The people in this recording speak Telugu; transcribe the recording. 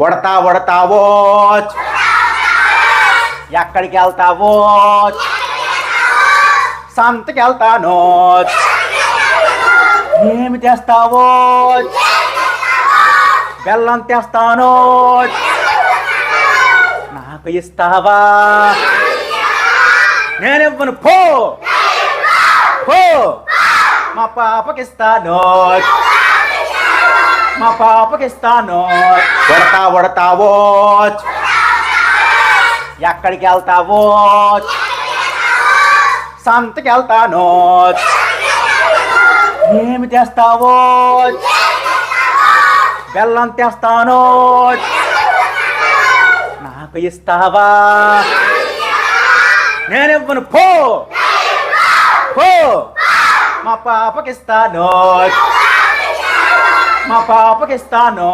ఉడతా ఉడతావో ఎక్కడికి వెళ్తావో సంతకి వెళ్తాను ఏమి తెస్తావో బెల్లం తెస్తాను నాకు ఇస్తావా? నేనివ్వను పో. పో. మా పాపకిస్తాను మా పాపకిస్తాను. ఉడతా ఉడతావో ఎక్కడికి వెళ్తావో సంతకి వెళ్తాను ఏమి తెస్తావో. బెల్లం తెస్తాను. నాకు ఇస్తావా? నేనివ్వను. పో. పో. మా పాపకిస్తాను. మా పాపకిస్తాను